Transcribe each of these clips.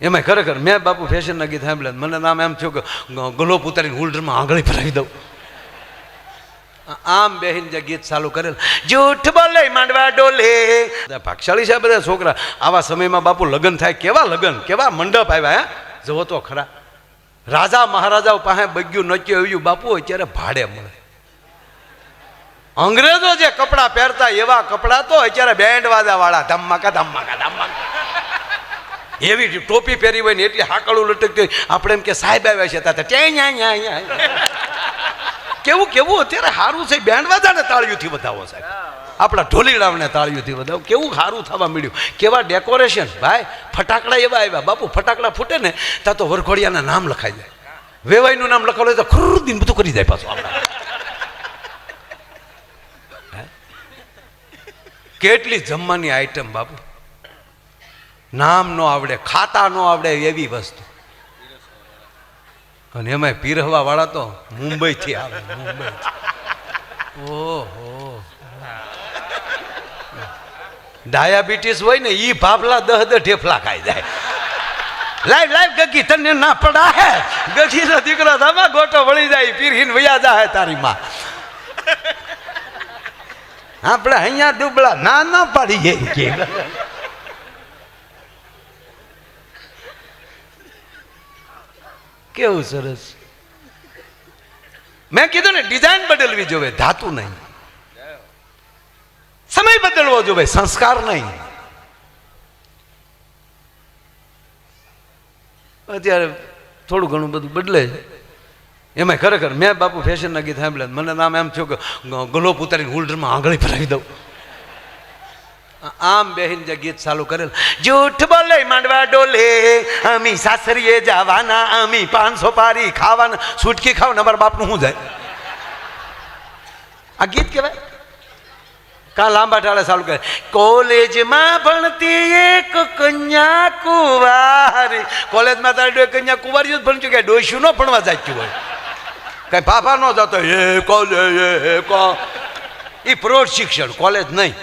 એમાં ખરેખર મેં બાપુ ફેશનના ગીત સાંભળ્યા મને નામ એમ થયું કે ગલોપ ઉતારીને હુલડરમાં આંગળી ભરાવી દઉં. આમ બેહીને જે ગીત ચાલુ કરેલ. જૂઠ બોલે, માંડવા ડોલે. ભાગશાળી છે બધા છોકરા. આવા સમયમાં બાપુ લગ્ન થાય. કેવા લગ્ન? કેવા મંડપ આવ્યા, હે? જવો તો ખરા. રાજા મહારાજાઓ પાસે બગ્યું, નચ્યું આવ્યું બાપુ અત્યારે ભાડે મળે. અંગ્રેજો જે કપડાં પહેરતા એવા કપડાં તો અત્યારે બેન્ડ વાળા ધમાકા ધમાકા ધમાકા એવી ટોપી પહેરી હોય ને એટલી હાકડું લટકતી આપણે એમ કે સાહેબ આવ્યા છે, તાતા ત્યાં કેવું કેવું? અત્યારે સારું છે. બેન્ડ વાજાને તાળીઓથી વધાવો સાહેબ આપણા ઢોલીડાવને તાળીઓથી વધાવો. કેવું સારું થવા મળ્યું કેવા ડેકોરેશન. ભાઈ, ફટાકડા એવા આવ્યા. બાપુ, ફટાકડા ફૂટે ને ત્યાં તો વરઘોડિયાના નામ લખાઈ જાય. વેવાઈનું નામ લખાવું તો ખુરદીન બધું કરી જાય પાછું આપણે. કેટલી જમવાની આઈટમ બાપુ. નામ નો આવડે, ખાતા નો આવડે એવી વસ્તુ. અને એમાં પીરહવા વાળા તો મુંબઈથી આવે મુંબઈ ઓહો. ડાયાબિટીસ હોય ને, ઈ ભાભલા દહ દહ ઢેફલા ખાઈ જાય. લાઈવ લાઈવ, ગગી, તને ના પડા હે ગગીનો દીકરો ધમા ગોટો વળી જાય પીરહીન વયા જાય તારી માં. આપણે અહીંયા ડૂબળા ના ના પાડી જાય કે કેવું સરસ. મેં કીધું ને ડિઝાઇન બદલવી જોવે ધાતુ નહીં. સમય બદલવો જોવે સંસ્કાર નહીં. અત્યારે થોડું ઘણું બધું બદલે. છે એમાં ખરેખર મેં બાપુ ફેશનના ગીત સાંભળ્યા મને નામ એમ થયું કે ગલોપ ઉતારીને હોલ્ડરમાં આંગળી ભરાવી દઉં. આમ બેહીન જે ગીત ચાલુ કરેલ. જૂઠ બોલે માંડવા ડોલે, અમી સાસરીએ જવાના, અમી પાંચસો પારી ખાવાના. સુટકી ખાવ ને બાપનું શું જાય? આ ગીત કહેવાય? કા લાંબા ટાળે ચાલુ કરે કોલેજમાં ભણતી એક કન્યા કુવારી. કોલેજમાં તારે કન્યા કુવારી જ ભણતું કે ડોસ્યું ન ભણવા જાચ્યું હોય? કઈ ફાફા ન જતો એ કોલેજ એ કો? એ પ્રૌઢ શિક્ષણ, કોલેજ નહીં.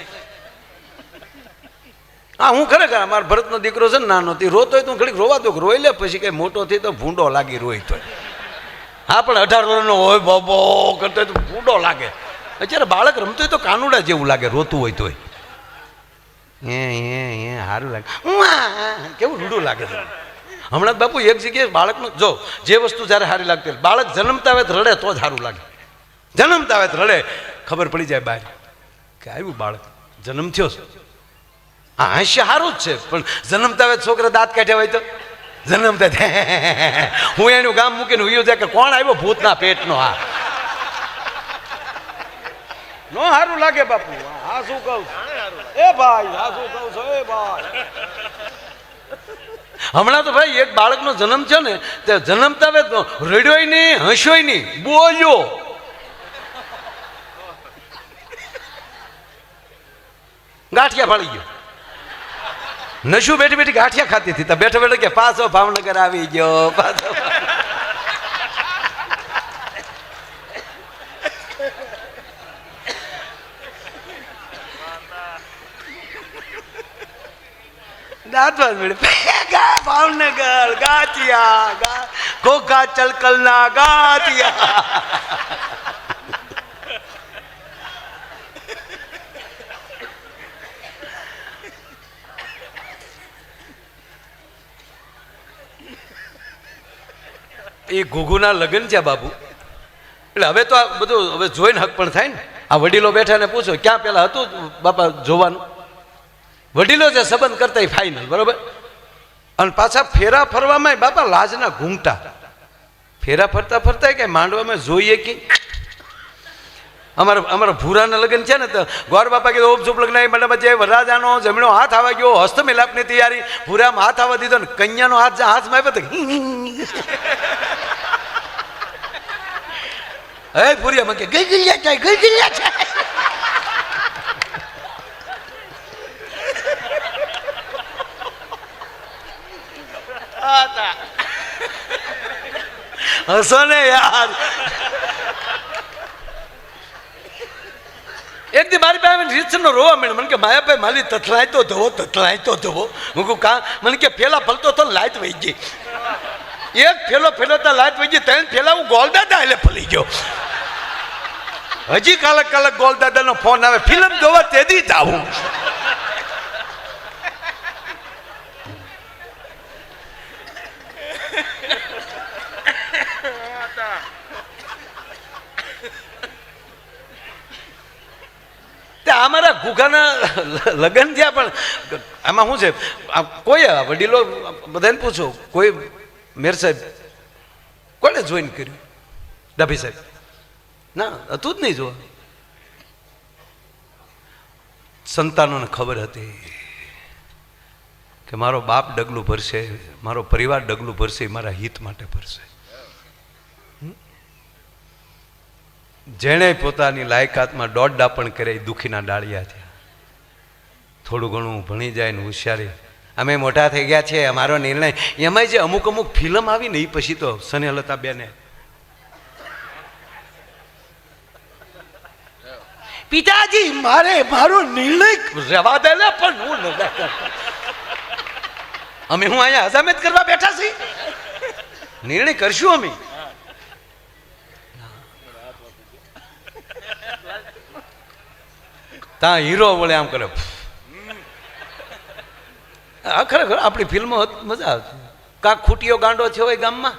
હા હું ખરેખર અમારા ભરતનો દીકરો છે ને, નાનો તે રોતો હોય તો ઘડીક રોવા દો રોઈ લે, પછી કઈ મોટો થઈ તો ભૂંડો લાગી રોઈ તો હા, પણ અઢાર વર્ષનો હોય, બાબો, કરતો હોય તો ભૂંડો લાગે. અત્યારે બાળક રમતું હોય તો કાનુડા જેવું લાગે, રોતું હોય તોય. એ એ એ સારું લાગે. કેવું રૂડું લાગે છે. હમણાં બાપુ એક જગ્યાએ બાળકનું, જો, જે વસ્તુ જ્યારે સારી લાગતી બાળક જન્મતા વેત રડે, તો જ સારું લાગે. જન્મતા વેત રડે. ખબર પડી જાય બાય કે આવ્યું બાળક, જન્મ થયો છે. હા સારું જ છે, પણ જન્મતા હવે છોકરા દાંત કાઢ્યા હોય તો? જન્મતા હું એનું ગામ મૂકીને ઉયું જાય કે કોણ આવ્યો ભૂતના પેટનો આ? નો સારું લાગે બાપુ હા શું કહું એ ભાઈ હા શું કહું છો? એ ભાઈ. હમણાં તો ભાઈ એક બાળકનો જન્મ છે ને, તે જન્મતા રડ્યોય નહીં હસ્યોય નહીં, બોલ્યો. ગાંઠિયા ફાળી ગયો. નશું બેઠી બેઠી ગાંઠિયા ખાતી હતી તો બેઠો બેઠો કે પાછો ભાવનગર આવી ગયો પાછો દાંતવાદ મળે ભેગા ભાવનગર ગાંઠિયા ગા ઘોઘા ચલકલના ગાંઠિયા એ ઘુઘુના લગ્ન છે બાબુ. એટલે હવે તો આ બધું હવે જોઈને હક પણ થાય ને. આ વડીલો બેઠા ને પૂછો, ક્યાં પેલા હતું બાપા જોવાનું? વડીલો જે સંબંધ કરતા ફાઇનલ બરોબર? અને પાછા ફેરા ફરવામાં બાપા લાજના ઘૂંઘટા. ફેરા ફરતા ફરતા કે માંડવામાં જોઈએ કે અમારા અમારા ભૂરાના લગ્ન છે ને તો ગોર બાપા કીધું ઓપ ઝૂપ લગ્ન. મંડપમાં જે વરરાજાનો જમણો હાથ આવવા ગયો હસ્ત મિલાપની તૈયારી. ભૂરામાં હાથ આવવા દીધો ને કન્યાનો હાથ હાથ હાથમાં આવ્યો તો હે ભૂરિયા મને ગઈ ગઈ જાય ગઈ ગઈ જાય. હસો ને યાર. એક દી મારી પાસે રીતનો રોવા મળ્યો. મને કે, માયાભાઈ, મારી તથલાય તો ધોવો તથલાય તો ધોવો. હું કહું, કા? મને કે પેલા ફલતો તો લાઈટ વહી ગઈ. એક ફેલો ફેલાતા લાઈટ વહી ગઈ, ત્રણ ફેલા હું ગોલદાદા એટલે ફલી ગયો. હજી કાલક કાલક ગોલદાદાનો ફોન આવે, ફિલ્મ જોવા તેદી જ આવું તે ગુગાના લગ્ન થયા, પણ આમાં શું છે? કોઈ વડીલો બધાને પૂછો, કોઈ મેર સાહેબ કોને જોઈન કર્યું? ડાભી સાહેબ. ના, હતું જ નહીં જોવા. સંતાનોને ખબર હતી કે મારો બાપ ડગલું ભરશે, મારો પરિવાર ડગલું ભરશે, મારા હિત માટે ભરશે. જેણે પોતાની લાયકાતમાં દોઢ ડાપણ કરે દુઃખીના ડાળિયા થયા થોડું ઘણું ભણી જાય ને હોશિયારી. અમે મોટા થઈ ગયા છે અમારો નિર્ણય. એમાંય જે અમુક અમુક ફિલ્મ આવી ને એ પછી તો સનેહલતા બેને. પિતાજી, મારે મારો નિર્ણય રહેવા દે ને, પણ હું ન. અમે હું અહીંયા હજામેત કરવા બેઠા છીએ? નિર્ણય કરશું અમે. તા હીરો વળે આમ કરે. આ ખરેખર આપણી ફિલ્મો મજા આવતી કાંક ખૂટીયો ગાંડો છે હોય ગામમાં,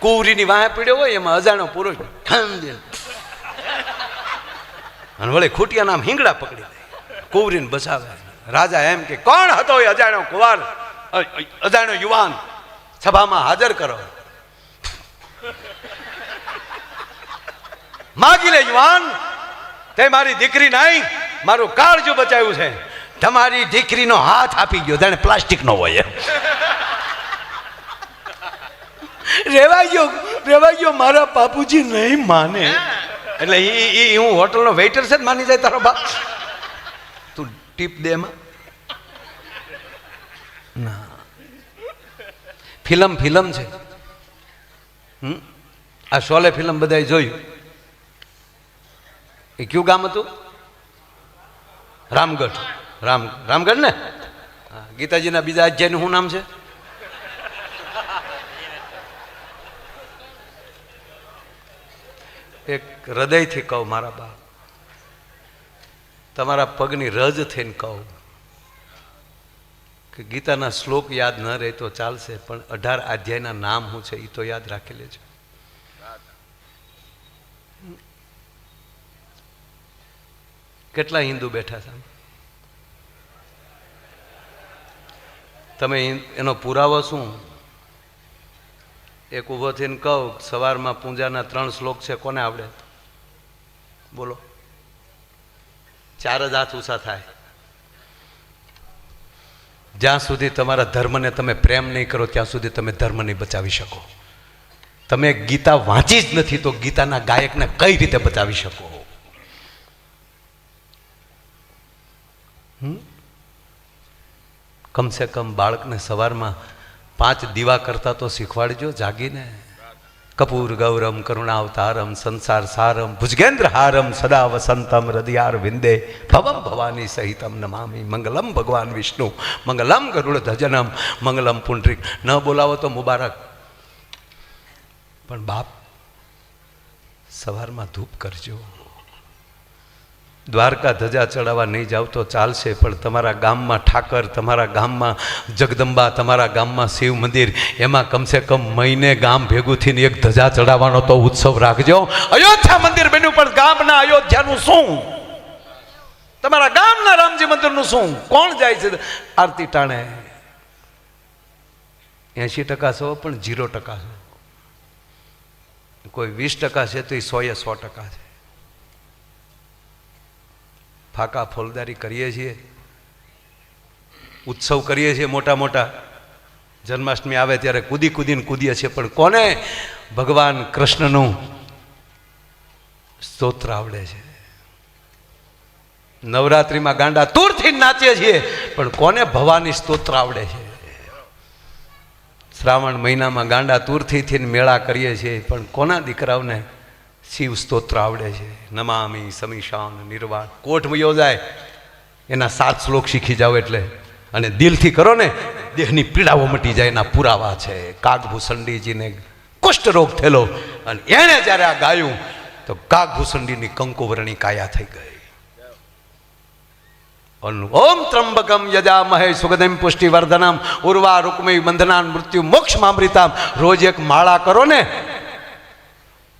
કુવરીની વાહે પીડ્યો હોય, એમાં અજાણો પૂરો ઠામ અને વળી ખૂટિયા નામ હિંગડા પકડી દે કુવરીને બચાવે. રાજા એમ કે, કોણ હતો એ અજાણ્યો કુવાર? અજાણ્યો યુવાન? સભામાં હાજર કરો. માગી લે યુવાન, તે મારી દીકરી નહીં, મારું કાળજું બચાવ્યું છે. તમારી દીકરીનો હાથ આપી ગયો જાણે પ્લાસ્ટિકનો હોય રેવા ગયો રેવા ગયો મારા બાપુજી નહીં માને. એટલે એ એ હું હોટલનો વેઇટર છે જ માની જાય તારો બાપ. તું ટીપ દે એમાં. ના. ફિલ્મ ફિલ્મ છે. હમ? આ શોલે ફિલ્મ બધાએ જોયું. એ કયું ગામ હતું? રામગઢ. રામ રામગઢ ને? હા, ગીતાજીના બીજા અધ્યાયનું શું નામ છે? એક હૃદયથી કહું મારા બા તમારા પગની રજ થઈને કહું કે ગીતાના શ્લોક યાદ ન રહે તો ચાલશે પણ અઢાર અધ્યાયના નામ શું છે એ તો યાદ રાખી લેજો. કેટલા હિન્દુ બેઠા છે? તમે એનો પુરાવો શું? એક ઊભો થઈને કહું સવારમાં પૂજાના ત્રણ શ્લોક છે, કોને આવડે? બોલો. ચાર જ હાથ ઊંચા થાય. જ્યાં સુધી તમારા ધર્મને તમે પ્રેમ નહીં કરો, ત્યાં સુધી તમે ધર્મ નહીં બચાવી શકો. તમે ગીતા વાંચી જ નથી, તો ગીતાના ગાયકને કઈ રીતે બચાવી શકો? હમ? કમસે કમ બાળકને સવારમાં પાંચ દીવા કરતા તો શીખવાડજો, જાગીને. કપૂર, ગૌરમ, કરુણાવતારમ, સંસાર સારમ ભુજગેન્દ્ર હારમ સદા વસંતમ, હૃદયાર વિંદે, ભવમ ભવાની સહિતમ, નમામી મંગલમ ભગવાન વિષ્ણુ, મંગલમ ગરુડ ધજનમ, મંગલમ પુંડરીક. ન બોલાવો તો મુબારક. પણ બાપ, સવારમાં ધૂપ કરજો. દ્વારકા ધજા ચડાવવા નહીં જાવ તો ચાલશે, પણ તમારા ગામમાં ઠાકર, તમારા ગામમાં જગદંબા, તમારા ગામમાં શિવ મંદિર, એમાં કમસે કમ મહિને ગામ ભેગું થઈને એક ધજા ચડાવવાનો તો ઉત્સવ રાખજો. અયોધ્યા મંદિર બન્યું, પણ ગામના અયોધ્યાનું શું? તમારા ગામના રામજી મંદિરનું શું? કોણ જાય છે? આરતી ટાણે. એંશી ટકા છો પણ જીરો ટકા છો કોઈ વીસ ટકા છે તો એ સોએ સો ટકા છે. ફાકા ફોલદારી કરીએ છીએ. ઉત્સવ કરીએ છીએ મોટા મોટા. જન્માષ્ટમી આવે ત્યારે કૂદી કૂદીને કૂદીએ છીએ. પણ કોને? ભગવાન કૃષ્ણનું સ્તોત્ર આવડે છે. નવરાત્રિમાં ગાંડા તૂરથી નાચીએ છીએ. પણ કોને ભવાની સ્તોત્ર આવડે છે? શ્રાવણ મહિનામાં ગાંડા તૂરથી મેળા કરીએ છીએ. પણ કોના દીકરાઓને શિવ સ્તોત્ર આવડે છે. નમામી, સમીશાન, નિર્વાણ. કોઠ યોજાય એના સાત શ્લોક શીખી જાઓ એટલે. અને દિલથી કરો ને, દેહની પીડાઓ મટી જાય, એના પુરાવા છે. કાગભૂષણડીજીને કુષ્ઠરોગ થયેલો. અને એણે જ્યારે આ ગાયું, તો કાગભૂષણડીની કંકુવરણી કાયા થઈ ગઈ. ઓમ ત્રંબકમ યજામહે પુષ્ટિ પુષ્ટિવર્ધનમ. ઉર્વા રૂકમય બંધનાન મૃત્યુ મોક્ષ મામૃતામ રોજ એક માળા કરો ને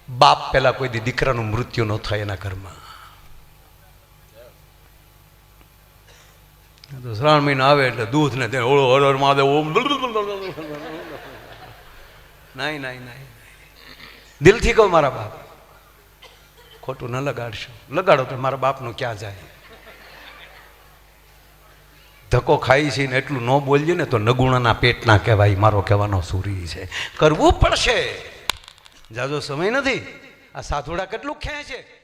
બાપ પેલા કોઈ દી દીકરાનું મૃત્યુ ન થાય એના ઘરમાં. તો શ્રાવણ મહિનો આવે એટલે દૂધ ને તે ઓળો, હર હર મહાદેવ, ઓમ નહીં નહીં નહીં દિલથી કહો મારા બાપ, ખોટું ન લગાડશો. લગાડો તો મારા બાપનું ક્યાં જાય? ધક્કો ખાઈ છે ને એટલું ન બોલજે ને તો નગુણાના પેટના કહેવાય, મારો કહેવાનો સુરી છે. કરવું પડશે. જાજો સમય નથી. આ સાધુડા કેટલું ખેંચે? છે